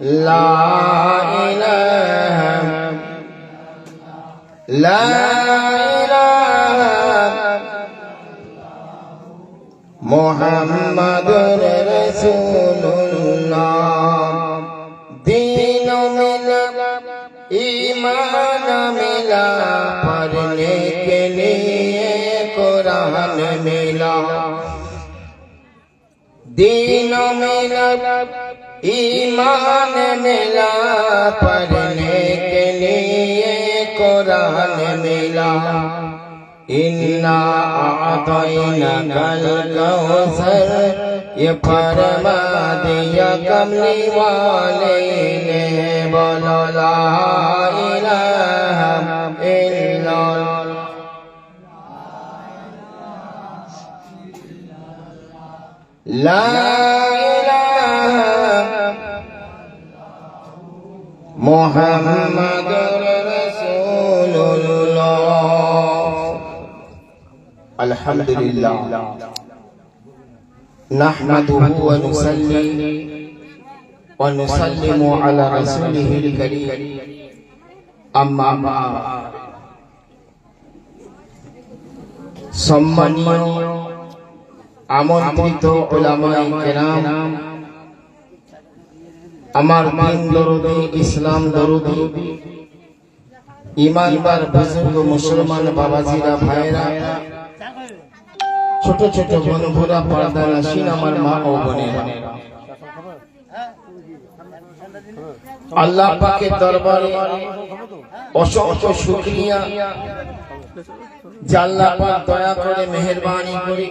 إله محمد दीन मिलत ईमान मिला, पढ़ने के लिए कुरान मिला। इन्ना आतना कल कौसर, ये परमा दिया कमली वाले ने बोलो, ला इलाहा इल्लल्लाह। لا إله محمد رسول الله الحمد لله نحمده ونصلي ونسلم على رسوله الكريم أما بعد সম্মানীয় আমন্ত্রিত আমার দিন দরদি ইসলাম দরদি। ইমানদার বুজুর্গ মুসলমান বাবাজিরা ভাইরা ছোট ছোট বন্ধুরা পর্দা নাসিন আমার মা ও বোনেরা। আল্লাহ পাকের দরবারে অসংখ্য শুকরিয়া। যে আল্লাহ পাক দয়া করে মেহেরবানি করে।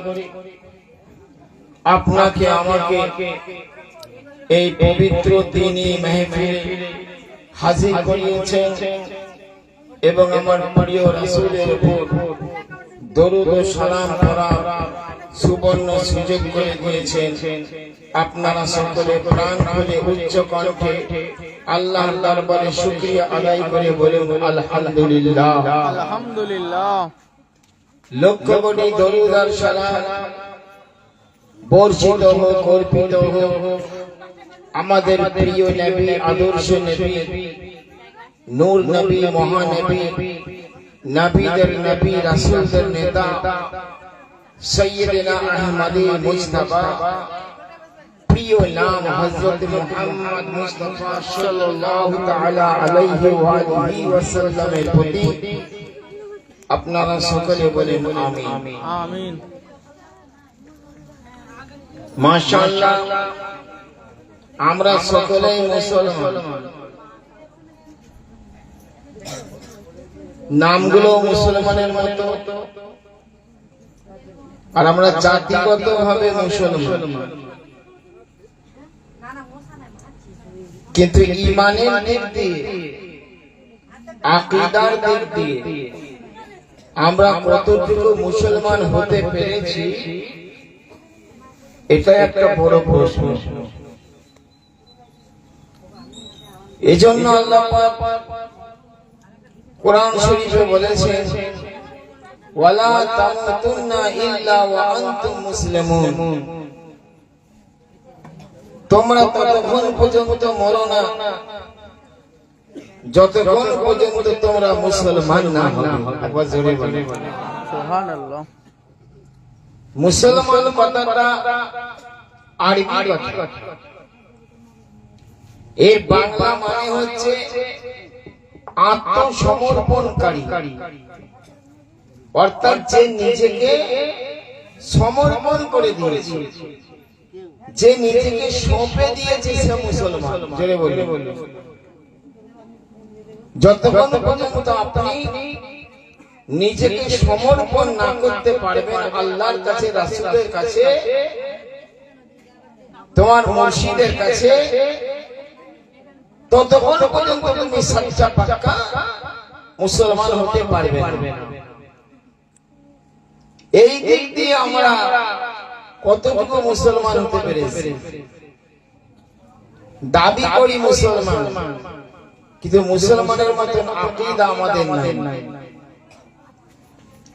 আপনাকে আমাকে এই পবিত্র দিনই মেহফিলে হাজির করিয়েছেন এবং আমার প্রিয় রাসূলের উপর দরুদ ও সালাম পড়া সুবর্ণ সুযোগ করে দিয়েছেন। আপনারা সকলে প্রাণ খুলে উচ্চ কণ্ঠে আল্লাহর দরবারে শুকরিয়া আদায় করে বলুন আলহামদুলিল্লাহ। আলহামদুলিল্লাহ। লক্ষ কোটি দরুদ আর সালাম বর্ষিত হোক, অর্পিত হোক, আমাদের প্রিয় নবী, আদর্শ নবী, নূর নবী, মহানবী, নবীদের নবী, রাসূলদের নেতা, সৈয়দনা আহমদী মুস্তাফা, প্রিয় নাম হযরত মুহাম্মদ মুস্তাফা সাল্লাল্লাহু তাআলা আলাইহি ওয়া আলিহি ওয়াসাল্লামের প্রতি আপনারা সকলে বলেন আমিন। আমিন। মাশাআল্লাহ আমরা সকলেই মুসলমান। নামগুলো মুসলমানের মতো। আর আমরা জাতিগত ভাবে মুসলমান। কিন্তু ইমানের দিক দিয়ে আকিদার দিক দিয়ে আমরা কতটুকু মুসলমান হতে পেরেছি এটা একটা বড় প্রশ্ন। এজন্য আল্লাহ কোরআন শরীফে বলেছেন ওয়ালা তামুতুন্না ইল্লা ওয়া আনতুম মুসলিমুন। তোমরা ততক্ষণ পর্যন্ত মরো না। যতক্ষণ পর্যন্ত তোমরা মুসলমান না হবে একবার জোরে বলে সুবহানাল্লাহ। মুসলমান কথাটা আরবি এর বাংলা মানে হচ্ছে আত্মসমর্পণকারী। অর্থাৎ যে নিজেকে সমর্পণ করে দিয়েছে। যে নিজেকে সঁপে দিয়েছে সে মুসলমান। যতক্ষণ পর্যন্ত আপনি নিজেকে সমর্পণ না করতে পারবেন আল্লাহর কাছে রাসূলের কাছে। তোমার মুর্শিদের কাছে। ততক্ষণ পর্যন্ত তুমি সচ্চা পাক্কা মুসলমান হতে পারবে না। এই দিক দিয়ে আমরা কতটুকু মুসলমান হতে পেরেছি? দাবি করি মুসলমান। কিন্তু মুসলমানের মতন আকিদা আমাদের নাই।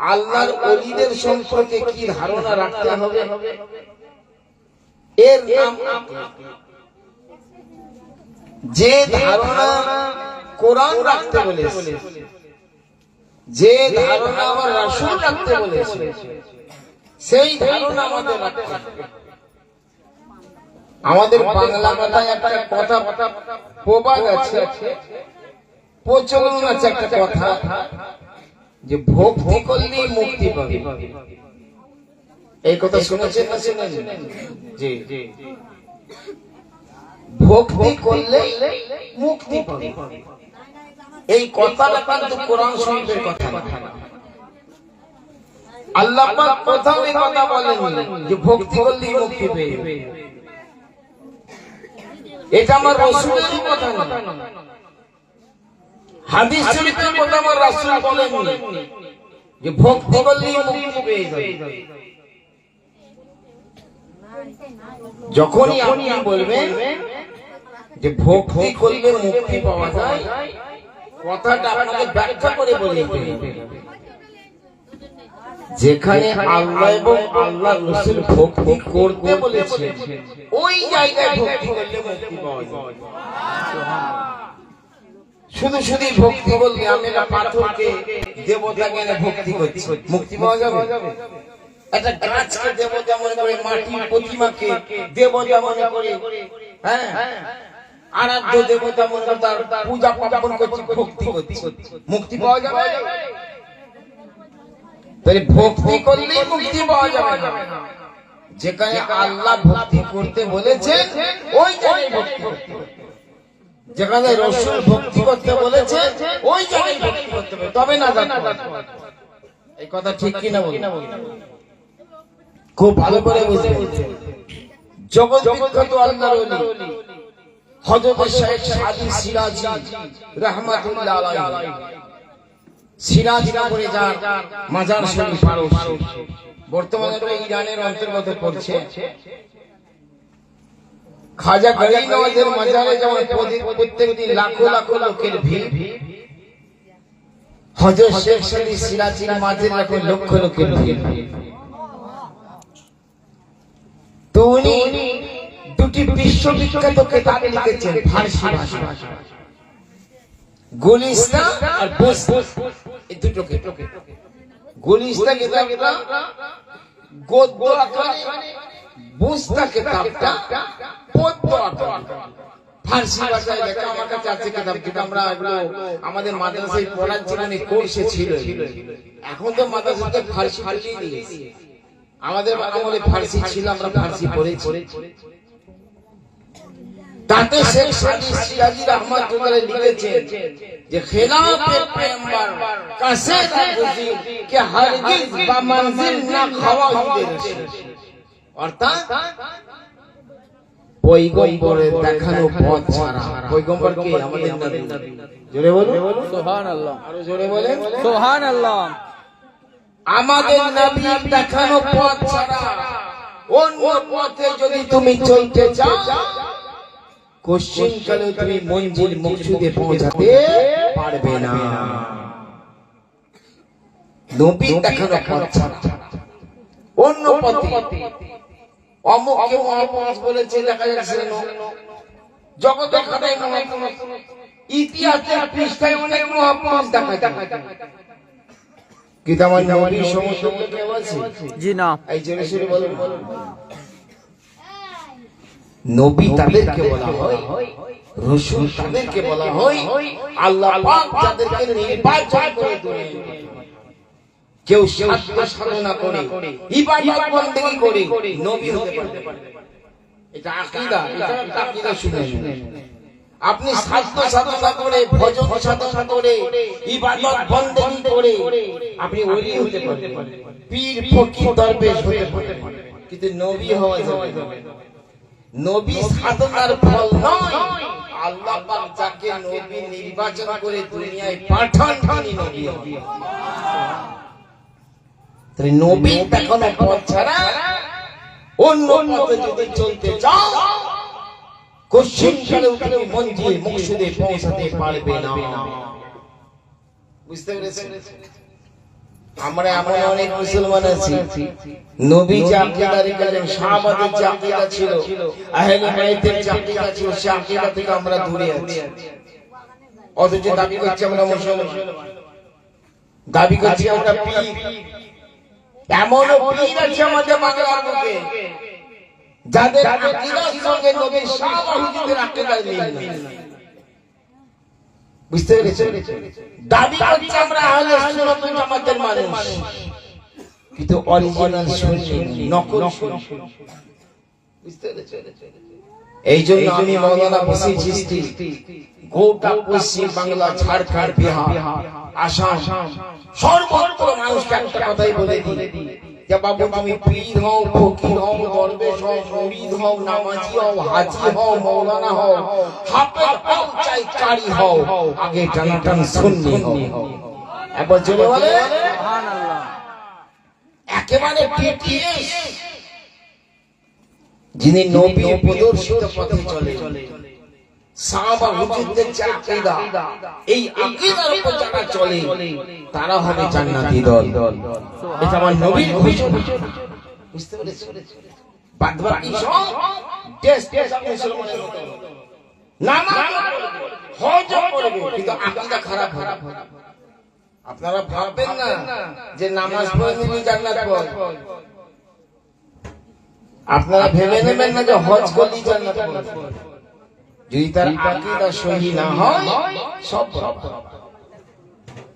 আল্লাহর ওলিদের সম্পর্কে কি ধারণা রাখতে হবে? এর নাম যে ধারণা কোরআন রাখতে বলেছে যে ধারণা আমার রাসূল রাখতে বলেছে সেই ধারণা আমাদের রাখতে আমাদের বাংলা কথায় একটা কথা প্রবাদ আছে প্রচলন আছে একটা কথা। যে ভক্তি করলে মুক্তি পাবে। এই কথা শুনেছেন না শুনেছেন জি ভক্তি করলে মুক্তি পাবে। এই কথাটা কিন্তু কোরআন শরীফের কথা আল্লাহ পাক কোথাও এই কথা বলেন যে ভক্তি করলেই মুক্তি পেয়ে এটা আমার রসুলের কথা না। হাদিস শরীফের কথা আমার রাসূল বলেননি। যে ভক্তি করলেই মুক্তি পেয়ে যাবে। যখনই আপনি বলবেন যে ভক্তি করলে মুক্তি পাওয়া যায়, কথাটা আপনাকে ব্যাখ্যা করে বলে। যেখানে আল্লাহ এবং আল্লাহ রসুল ভক্তি করতে বলেছে ওই জায়গায় ভক্তি করলে মুক্তি পাওয়া যায়। শুধু শুধু ভক্তি বললে আমি একটা পাথরকে দেবতা জ্ঞানে ভক্তি করছি। মুক্তি পাওয়া যাবে? একটা গাছকে দেবতা মনে করে, মাটির প্রতিমাকে দেবতা মনে করে হ্যাঁ? আরাধ্য দেবতা মনে করে, তার পূজা পার্বণ করছি, ভক্তি করছি। মুক্তি পাওয়া যাবে? তাহলে ভক্তি করলেই মুক্তি পাওয়া যাবে না। যেখানে আল্লাহ ভক্তি করতে বলেছেন ওই জায়গায় ভক্তি করতে হবে। যেখানে রসুল ভক্তি করতে বলেছে, ওই জায়গায় ভক্তি করতে হবে তবে না। এই কথা ঠিক কিনা খুব ভালো করে বুঝে জগৎ বিখ্যাত আল্লাহর ওলি হযরত শেখ সিরাজি রাহমাতুল্লাহ আলাইহি। সিরাজ নগরে যার মাজার শরীফ বর্তমানে ইরানের অন্তর্গত পড়ছে। খাজা গরিব নওয়াজের মাজারে যেমন প্রত্যেক দিন লাখো লাখো লোকের ভিড়। হজরত শেখ সাদি সিরাজির মাঝে এখন লক্ষ লোকের ভিড়। তো উনি দুটি বিশ্ববিখ্যাত কেতাব লিখেছেন ফার্সি ভাষা গুলিস্তা আর বুস্ত এই দুটোকে গুলিস্তা কিতাবটা গদ্য আকারে বুস্তা কিতাবটা পদ্য আকারে ফার্সি ভাষায় লেখা আমার কাছে আছে কিতাব, কিন্তু আমরা এগুলো আমাদের মাদ্রাসায় পড়াচ্ছিলাম এই কোর্সে ছিল এখন তো মাদ্রাসাতে ফার্সি ফার্সি দিয়েছে। আমাদের আমলে ফার্সি ছিল, আমরা ফার্সি পড়েছি। তাতে শেখ সাদি সিরাজি রহমাতুল্লাহ লিখেছেন যে খেলাফে পেগম্বর কাসে বুঝি কে হরগিজ বা না খাওয়া হুদের অর্থাৎ পৈগম্বরের দেখানো পথ ছাড়া পৈগম্বর কে আমাদের নবী জোরে বলুন। সোহান আল্লাহ আরও জোরে বলেন। সোহান আল্লাহ আমাদের নবীর দেখানো পথ ছাড়া অন্য পথে যদি তুমি চলতে চাও কোশ্চিন কালে তুমি মঞ্জিল মকসুদে পৌঁছাতে পারবে না। নবীর দেখানো পথ ছাড়া। অন্য পথে অমুক অমুক বলেছে দেখা যাচ্ছে না। জগতে খাতায় মহাপুরুষ ইতিহাসের পৃষ্ঠায় অনেক মহাপুরুষ দেখা যায় কিন্তু আমার নবীর সমস্ত জি না। এই জেনে বলুন নবী তাদেরকে বলা হয় রসুল তাদেরকে বলা হয় আল্লাহ পাক যাদেরকে নির্বাচন করে কেউ সাধনা করে করে, নবী হতে পারে আপনি সাধ্য সাধনা করে, ভজন সাধনা করে, ইবাদত বন্দেগী করে, আপনি ওলি হতে পারেন কিন্তু নবী হওয়া যাবে। নবী সাধনার ফল নয়। আল্লাহ যাকে নবী নির্বাচন করে দুনিয়ায় পাঠান নবী হবেন। তাহলে নবী দেখানো পথ ছাড়া অন্য পথে যদি চলতে চাও কোশ্চিন কালেও তুমি মঞ্জিল মুকসুদে পৌঁছাতে পারবে না। বুঝতে পেরেছেন? আমরা এমন অনেক মুসলমান আছি। নবী যে আকিদা রেখেছেন সাহাবাদের যে আকিদা ছিল। আহলে বাইতের যে আকিদা ছিল। সে আকিদা থেকে আমরা দূরে আছি। অথচ দাবি করছি আমরা মুসলমান। দাবি করছি আমরা পীর। এমন পীর আছে আমাদের বাংলার বুকে। যাদের আকিদার সঙ্গে নবীর সাহাবা হুজুরদের আকিদার মিল বুঝতে পেরেছেন? দাবি করছি আমরা আহলে সুন্নাত ওয়াল জামাতের মানুষ। কিন্তু অরিজিনাল শুনি নকল বুঝতে পেরেছেন? এই জন্য আমি মৌলানা বসির চিস্তি গোটা পশ্চিম বাংলা ঝাড়খণ্ড বিহার আসাম সর্বত্র মানুষকে একটা কথাই বলে দিই যে বাবু তুমি পীর হও ফকির হও দরবেশ হও মুরিদ হও নামাজি হও হাজি হও মৌলানা হও হাফেজ হও চাই কারি হও আগে টানাটান সুন্নি হও। একবার জোরে বলে। সুবহান আল্লাহ একেবারে টিটিএস। যিনি নবী প্রদর্শিত পথে চলে সাহাবা হুজুরদের যে আকীদা এই আকীদার উপর যারা চলে তারা হবে জান্নাতি দল। এটা আমার নবীর বুঝতে পেরেছেন? বাদ বাকি সব দেশ দেশ মুসলমানের মতো। নামাজ হজ করবে কিন্তু আকীদা খারাপ খারাপ আপনারা ভাববেন না যে নামাজ পড়ে জান্নাত যায়। আপনারা ভেবে নেবেন না যে হজ করলেই জান্নাত যদি তার আকীদা সহি না হয় সব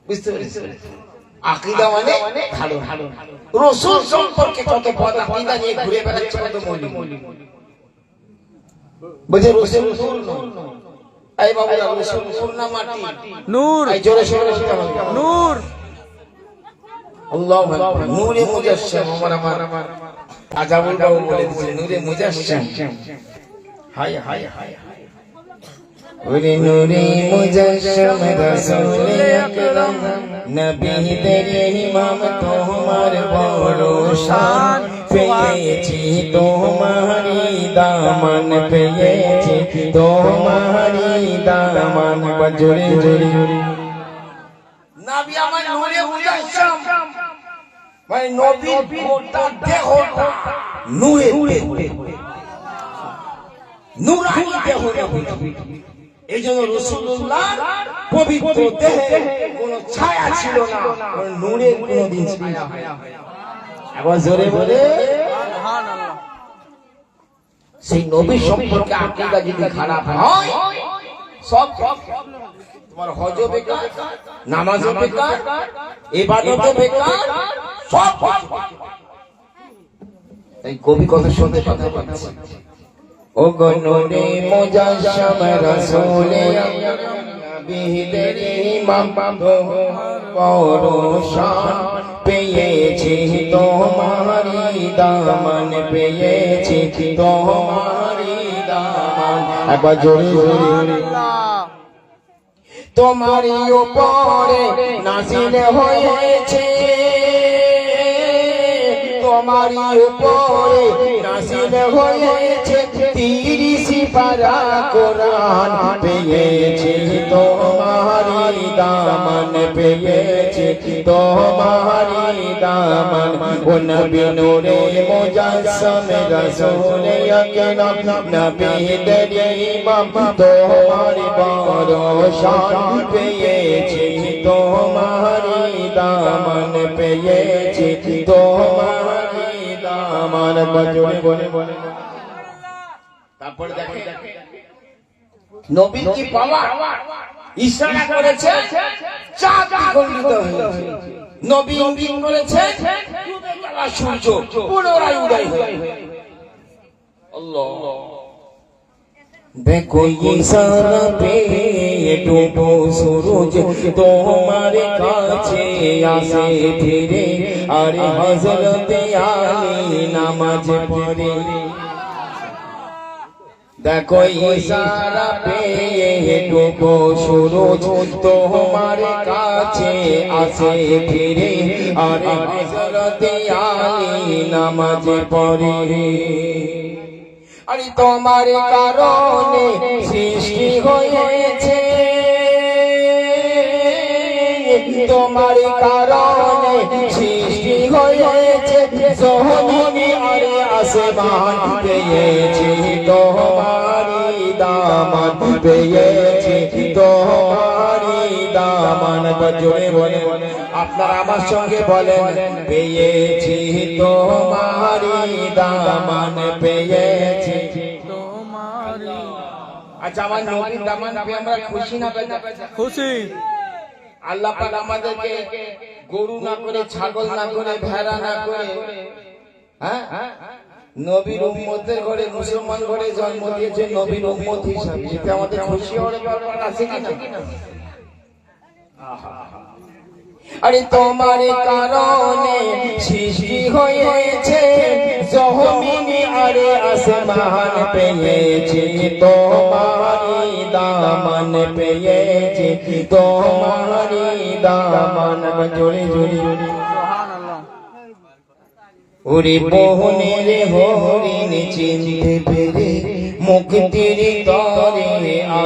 বুঝতে পেরেছেন? আকীদা মানে ভালো ভালো রসুল সম্পর্কে কত পদ আকীদা নিয়ে ঘুরে বেড়াচ্ছে কত মৌলিক। রসুল নয়। এই বাবুরা রসুল নূর না মাটি? নূর। এই জোরে সোরে নূর। আল্লাহু আকবার। নূরে মুজাসসাম আমার আমার। আজাবুল বাবু বলে দিয়েছে নূরে মুজাসসাম। হায় হায় হায় ওরে নূরে মুজাসসাম রাসূলে আকরাম নবীদের ইমাম তোমার বড় শান। পেয়েছি তোমারি দামন পেয়েছি তোমারি দামন। বজরে জোরে নবী আমার নূরে মুজাসসাম। মানে নবীর গোটা নূরে নূরানি দেহ এই জন্য রসুল্লাহ পবিত্র দেহে কোন ছায়া ছিল না কোন নূরের কোন দিন ছায়া না। একবার জোরে বলে। সেই নবী সম্পর্কে আকীদা যদি খারাপ হয় সব তোমার হজ বেকার নামাজ বেকার ইবাদত বেকার। এই কবি কথা শুনতে কথা পাচ্ছে ও গনুরে মুজাশশম রাসূলে বিহিদের পরশান পেয়েছি তোমারি দামন, পেয়েছি তোমারি দামন। আল্লাহ তোমারই উপরে নাজিল হয়েছে তোমারই উপরে নাজিল হয়েছে তিরিশ পারা কোরআন, পেয়েছি তোমারি দামন, পেয়েছি তোমারি দামন। ও নবী নূরে মুজাসসাম রাসূল আকরাম নবীদের ইমাম তোমারি বড় শান পেয়েছি তোমারি দামন, পেয়েছি তোমারি দামন বজরে বলে বলে তারপরে দেখে। নবী কি পাওয়া ইশারা করেছে চাঁদ খণ্ডিত হয়েছে। নবী ইঙ্গিত করেছে সূর্য পুনরায় উদয় হয়ে আল্লাহ। দেখো ইশারা পেয়ে ডুবো সুরজ তোমার কাছে আসে ফিরে। আরে হজরত আলী নামাজ পড়ে। দেখো ইশারা পেয়ে ডুবো সুরজ তোমার কাছে আসে ফিরে। আরে হজরত আলী নামাজ পড়ে। আরে তোমার কারণে সৃষ্টি হয়েছে। তোমার কারণে সৃষ্টি হয়েছে। সোহনি আরে আসমান পেয়েছি তোমারি দামান পেয়েছি তোমারি দামান জোরে বলে আপনারা আমার সঙ্গে বলেন পেয়েছি তোমারি দামান পেয়েছি আচ্ছা আমার নবীর দামান পেয়ে আমরা খুশি না খুশি। আল্লাহ পাক আমাদেরকে গরু না করে ছাগল না করে ভেড়া না করে হ্যাঁ? নবীর উম্মতের ঘরে মুসলমান ঘরে জন্ম দিয়েছে নবীর উম্মত হিসাবে। আমাদের খুশি হওয়ার আছে কি না আরে তোমার কারণে সৃষ্টি হয়েছে, জহমিনি আরে আসমান পেয়েছি তোমারি দামান পেয়েছি তোমারি দামান জোরে জোরে। ওরে মোহনের হরিণ চিনতে পেরে, মুক্তির তরে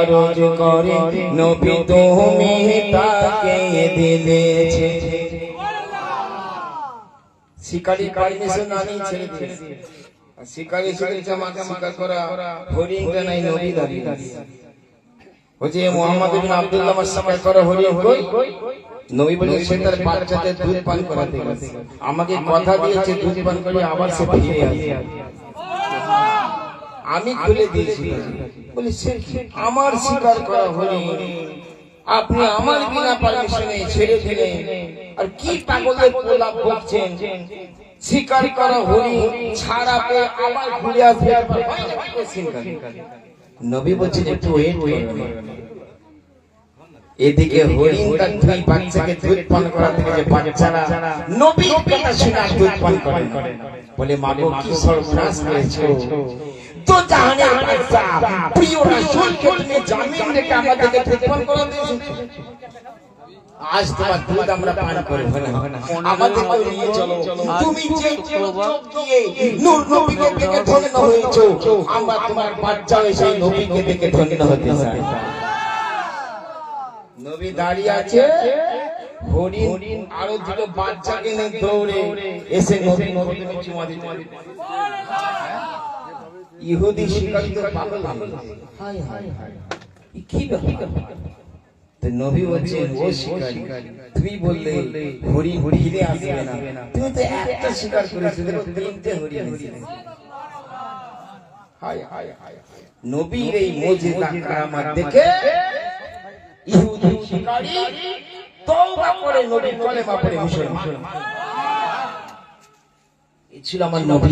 আরজ করে। নবী তুমি তাকে দিলেছে। শিকারি শিকারি আমাকে শিকার করা নাই নবী দাঁড়িয়ে বলছে মোহাম্মদ বিন আব্দুল্লাহ শিকার করা হরিণ কই? নবী বলে সে তার বাচ্চাদের দুধ পান করাতে আমাকে কথা দিয়েছে, দুধ পান করে আবার সে ফিরে আসে আমি খুলে দিয়েছি। বলে, সে আমার শিকার করা হরিণ আপনি আমার বিনা পারমিশনে ছেড়ে দিলেন। আর কি পাগলের পোলা বলছেন শিকার করা হরিণ ছাড়া পেয়ে আবার ঘুরে আসবে। নবী বলছেন, একটু ওয়েট করুন এদিকে হরিণ তার দুই বাচ্চাকে দুধ পান করা থেকে যে বাচ্চারা নবীর কথা শুনে দুধ পান করে বলে মা গো কি সর্বনাশ করেছ? তো জাহানের বাদশা প্রিয় রাসূলকে তুমি জামিন রেখে আমাদেরকে পান করা দিয়েছ আজ তোমার দুধ আমরা পান করব না। আমাদেরকে নিয়ে চলো। তুমি যে চোখ দিয়ে নূর নবীকে দেখে ধন্য হয়েছো, আমরা তোমার বাচ্চা সেই নবীকে দেখে ধন্য হতে চাই। নবী দাঁড়িয়ে আছে। হরিণ আরও দুটো বাচ্চাকে নিয়ে দৌড়ে এসে নবী নবী চুমা দিতে। ইহুদি পাগল কি ব্যাপার? তো নবী বলছেন ও শিকারী। তুমি বললে হরিণ ফিরে আসবে না। তুমি তো একটা শিকার করেছ তিনটে হরিণ এসেছে। নবীর এই মুজিজা কারামাত দেখে ইহুদি শিকারী তওবা করে নবীর কলেমা পড়ে মুসলমান। এই ছিল আমার নবী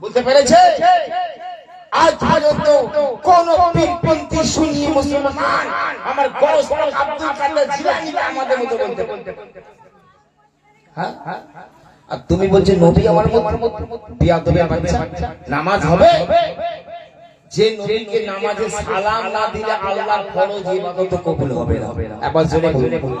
বুঝতে পেরেছে? আজ পর্যন্ত কোন পীরপন্থী সুন্নি মুসলমান আমার গরস আব্দুল কাদের জিলানী আমাদের মতো বলতে হ্যাঁ? আর তুমি বলছো নবী আমার বিয়াদবের বাচ্চা? নামাজ হবে? যে নবীকে নামাজে সালাম না দিলে আল্লাহর ফরজ ইবাদত কবুল হবে না। একবার জোরে বলুন।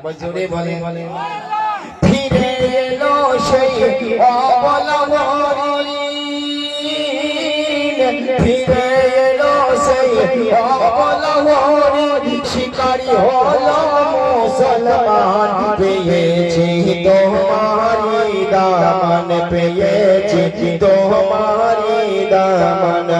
আবার জোরে বলে। বলে। ফিরে এলো সেই অবলা হরিণ ফিরে এলো সেই অবলা হরিণ শিকারি হলো মুসলমান। পেয়েছি তোমারি দামান পেয়েছি তোমারি দামান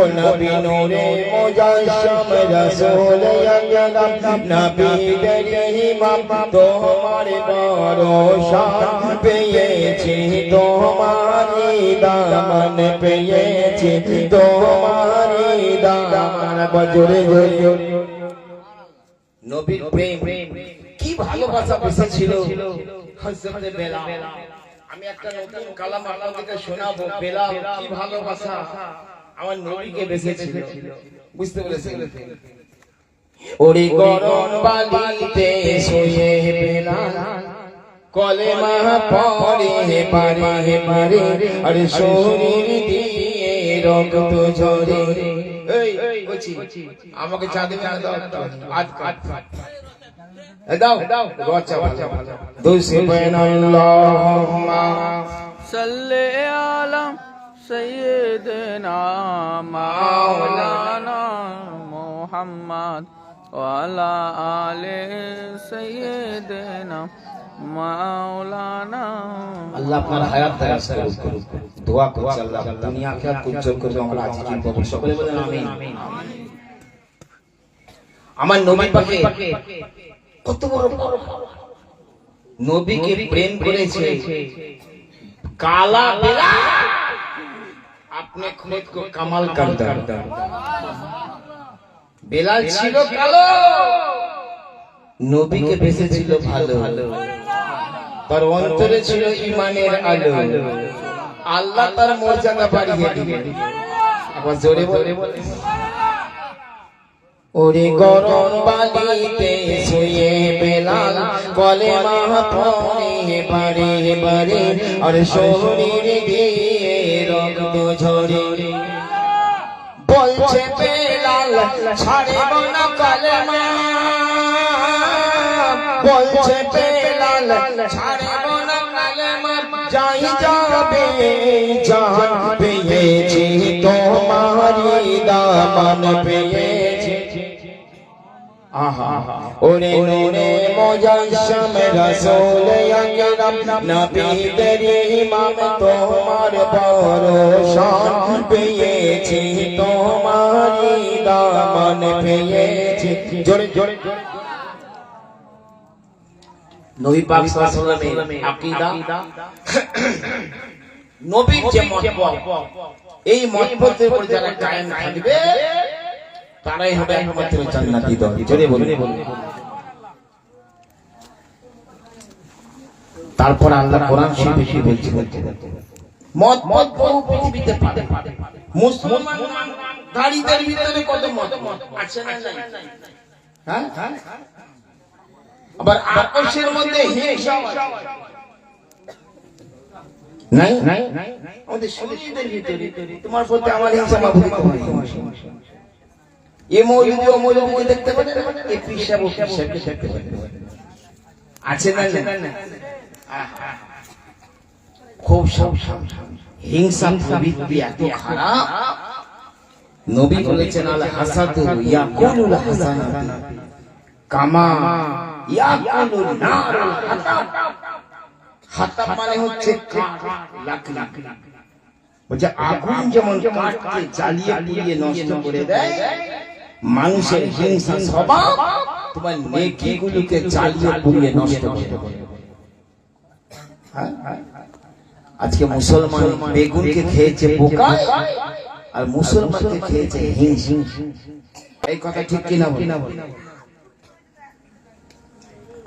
ও নবী নূরে মুজাসসাম রাসূল আকরাম নবীদের ইমাম তোমার ভরসা পেয়েছি তোমারি দামান পেয়েছি তোমারি দামান বজরে জোরে নবীর প্রেম, কি ভালোবাসা বেসেছিল হযরতে বেলাল। আমি একটা নতুন কালাম আপনাদেরকে শোনাবো বেলাল কি ভালোবাসা আমার নবীকে বেসেছিল বুঝতে পেরেছেন? ওরে গরম বালিতে শুয়ে বেলাল কলেমা পড়ে পারে পারে আরে শরীর দিয়ে রক্ত ঝরে। এই বলছি আমাকে চা দেবে না দাও। আজ আজ দাও দাও বাচ্চা বাচ্চা দুসিবান আল্লাহুম্মা সাল্লি আলা সাইয়্যিদিনা মাওলানা মুহাম্মদ وعلى آل سيدنا مولانا الله আপনার হায়াত দারাজ করুক। দোয়া করছি আল্লাহ দুনিয়া কে উজ্জ্বল করবে আমরা আজকে পাবো সকলে বলেন আমিন। আমার নবী পাকে কত বড় নবীকে প্রেম করেছে কালা বেলা। আপনি খুদ কো কামাল করতা বেলাল ছিল কালো। নবীকে বেঁচে ছিল ভালো। তার অন্তরে ছিল ইমানের আলো। আল্লাহ তার মর্যাদা বাড়িয়ে দিলেন আবার জোরে বলে। ওরে গরম বালিতে শুয়ে বেলাল কলে মা পড়ে, বারে বারে, আর শরীর দিয়ে রক্ত ঝরে। বলছে বেলাল, ছাড়ব না কালেমা। বলছে বেলাল, ছাড়ব যাই যাবে জান পেয়েছি তোমারি দামান পেয়েছি। তোমার ভরসা পেয়েছি তোমারি দামান পেয়েছি। জোরে জোরে। নবী পাক আকীদা। নবীর যে মতপথ এই মতপথের উপর যারা কায়েম থাকবে তারাই হবে একমাত্র জান্নাতি দল। জোরে বলুন। তারপর আল্লাহ কোরআন শরীফে কি বলছে মত মত বহু পৃথিবীতে পাবে। মুসলমান গাড়িদের ভিতরে কত মত? আছে না নাই? হ্যাঁ? আবার আকর্ষের মধ্যে হিংসা নাই? নাই? আমাদের ভিতরে। তোমার প্রতি আমার হিংসা বা ভূমিকা এ ও দেখতে পারে এ পিসাব ও দেখতে পারে আছে না না। খুব সব হিংসা এত খারাপ। নবী বলেছেন আল ইয়াকুলুল কামা মানে আগুন যেমন কাঠকে জ্বালিয়ে পুড়িয়ে নষ্ট করে দেয়, মানুষের হিংসা স্বভাব তোমার নেকিগুলোকে জ্বালিয়ে পুড়িয়ে নষ্ট করে দেয়। হ্যাঁ? আজকে মুসলমান বেগুনকে খেয়েছে পোকা আর মুসলমানকে খেয়েছে হিংস এই কথা ঠিক কিনা বল?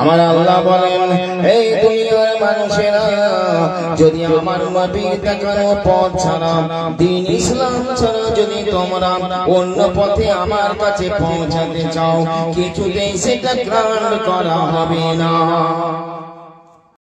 আমার আল্লাহ বলেন, এই দুনিয়ার মানুষেরা, যদি আমার নবীর দেখানো পথ ছাড়া, দিন ইসলাম ছাড়া যদি তোমরা অন্য পথে আমার কাছে পৌঁছাতে চাও, কিছুতেই সেটা গ্রহণ করা হবে না।